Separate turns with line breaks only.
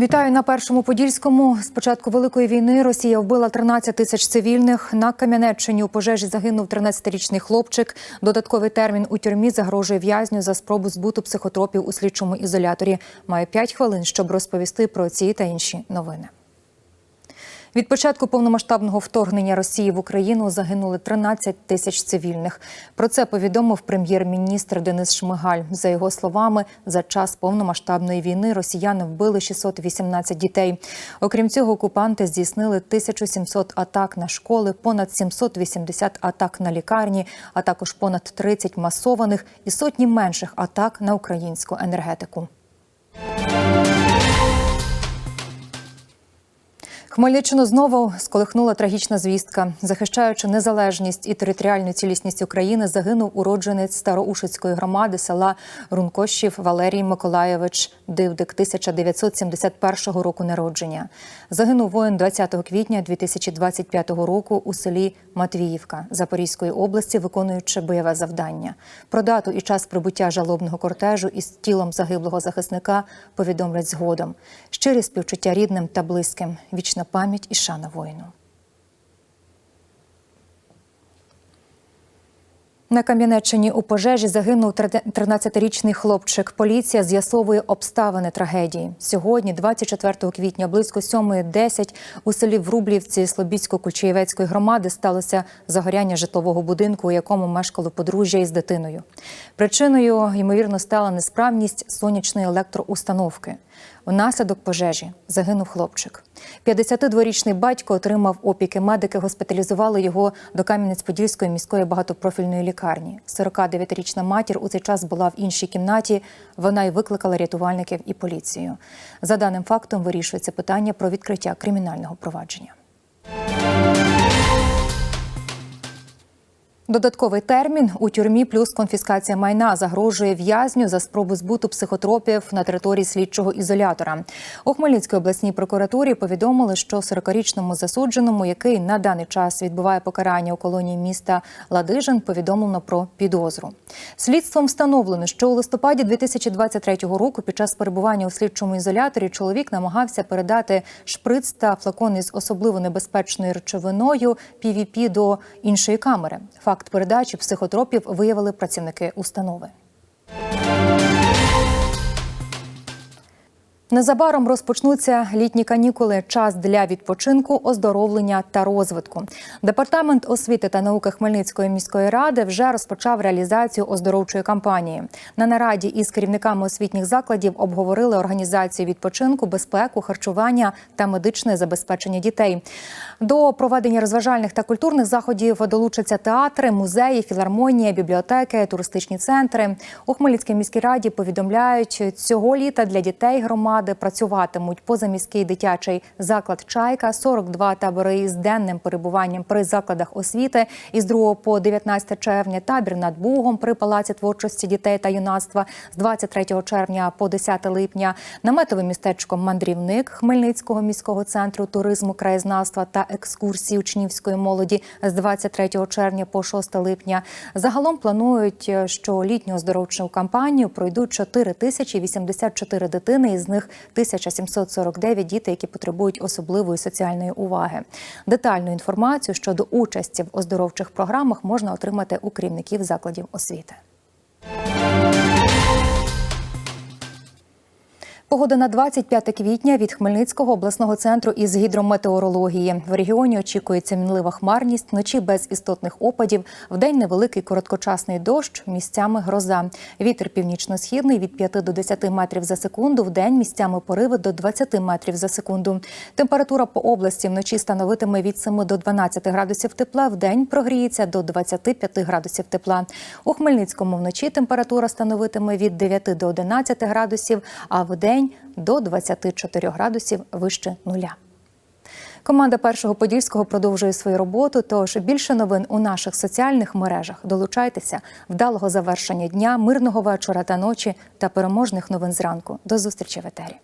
Вітаю на першому подільському. З початку великої війни Росія вбила 13 тисяч цивільних. На Кам'янеччині у пожежі загинув 13-річний хлопчик. Додатковий термін у тюрмі загрожує в'язню за спробу збуту психотропів у слідчому ізоляторі. Має 5 хвилин, щоб розповісти про ці та інші новини. Від початку повномасштабного вторгнення Росії в Україну загинули 13 тисяч цивільних. Про це повідомив прем'єр-міністр Денис Шмигаль. За його словами, за час повномасштабної війни росіяни вбили 618 дітей. Окрім цього, окупанти здійснили 1700 атак на школи, понад 780 атак на лікарні, а також понад 30 масованих і сотні менших атак на українську енергетику. Хмельниччину знову сколихнула трагічна звістка. Захищаючи незалежність і територіальну цілісність України, загинув уродженець Староушицької громади села Рункощів Валерій Миколаєвич Дивдик, 1971 року народження. Загинув воїн 20 квітня 2025 року у селі Матвіївка Запорізької області, виконуючи бойове завдання. Про дату і час прибуття жалобного кортежу із тілом загиблого захисника повідомлять згодом. Щирі співчуття рідним та близьким. Вічна пам'ять і шана воїну. На Кам'янеччині у пожежі загинув 13-річний хлопчик. Поліція з'ясовує обставини трагедії. Сьогодні, 24 квітня, близько 7.10 у селі Врублівці Слобідсько-Кульчаєвецької громади сталося загоряння житлового будинку, у якому мешкало подружжя із дитиною. Причиною, ймовірно, стала несправність сонячної електроустановки. Внаслідок пожежі загинув хлопчик. 52-річний батько отримав опіки. Медики госпіталізували його до Кам'янець-Подільської міської багатопрофільної лікарні. 49-річна матір у цей час була в іншій кімнаті. Вона й викликала рятувальників і поліцію. За даним фактом вирішується питання про відкриття кримінального провадження. Додатковий термін у тюрмі плюс конфіскація майна загрожує в'язню за спробу збуту психотропів на території слідчого ізолятора. У Хмельницькій обласній прокуратурі повідомили, що 40-річному засудженому, який на даний час відбуває покарання у колонії міста Ладижин, повідомлено про підозру. Слідством встановлено, що у листопаді 2023 року, під час перебування у слідчому ізоляторі, чоловік намагався передати шприц та флакон із особливо небезпечною речовиною PVP до іншої камери. Факт передачі психотропів виявили працівники установи. Незабаром розпочнуться літні канікули, час для відпочинку, оздоровлення та розвитку. Департамент освіти та науки Хмельницької міської ради вже розпочав реалізацію оздоровчої кампанії. На нараді із керівниками освітніх закладів обговорили організацію відпочинку, безпеку, харчування та медичне забезпечення дітей. До проведення розважальних та культурних заходів долучаться театри, музеї, філармонія, бібліотеки, туристичні центри. У Хмельницькій міській раді повідомляють, цього літа для дітей громад громади працюватимуть позаміський дитячий заклад Чайка, 42 табори із денним перебуванням при закладах освіти із 2 по 19 червня. Табір над Бугом при палаці творчості дітей та юнацтва з 23 червня по 10 липня. Наметове містечко Мандрівник Хмельницького міського центру туризму, краєзнавства та екскурсії учнівської молоді з 23 червня по 6 липня. Загалом планують, що літню оздоровчу кампанію пройдуть 4 тисячі 84 дитини, із них 1749 дітей, які потребують особливої соціальної уваги. Детальну інформацію щодо участі в оздоровчих програмах можна отримати у керівників закладів освіти. Погода на 25 квітня від Хмельницького обласного центру із гідрометеорології. В регіоні очікується мінлива хмарність, вночі без істотних опадів, вдень невеликий короткочасний дощ, місцями гроза. Вітер північно-східний від 5 до 10 метрів за секунду, вдень місцями пориви до 20 метрів за секунду. Температура по області вночі становитиме від 7 до 12 градусів тепла, вдень прогріється до 25 градусів тепла. У Хмельницькому вночі температура становитиме від 9 до 11 градусів, а вдень до 24 градусів вище нуля. Команда першого подільського продовжує свою роботу. Тож більше новин у наших соціальних мережах. Долучайтеся вдалого завершення дня, мирного вечора та ночі та переможних новин зранку. До зустрічі в етері.